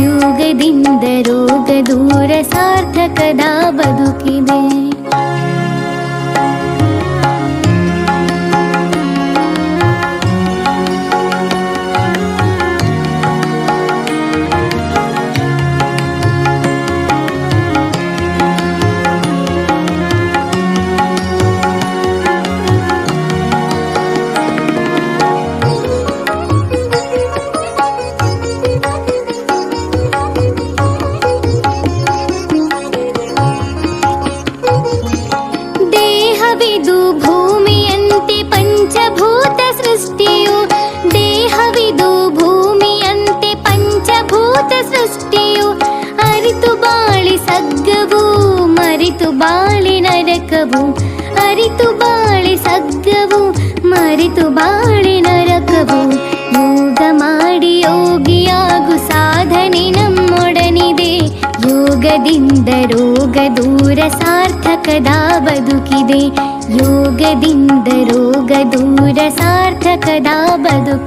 ಯೋಗದಿಂದ ರೋಗ ದೂರ ಸಾರ್ಥಕದ ಬದುಕಿದೆ ಭೂಮಿಯಂತೆ ಪಂಚಭೂತ ಸೃಷ್ಟಿಯು ದೇಹವಿದು ಭೂಮಿಯಂತೆ ಪಂಚಭೂತ ಸೃಷ್ಟಿಯು ಅರಿತು ಬಾಳಿ ಸಗ್ಗವು ಮರಿತು ಬಾಳಿ ನರಕವು ಅರಿತು ಬಾಳಿ ಸಗ್ಗವು ಮರಿತು ಬಾಳಿ ನರಕವು दिन्दरोग दूर सारकदा बदु कि योग दिन्दरोग दूर सारकदा बदु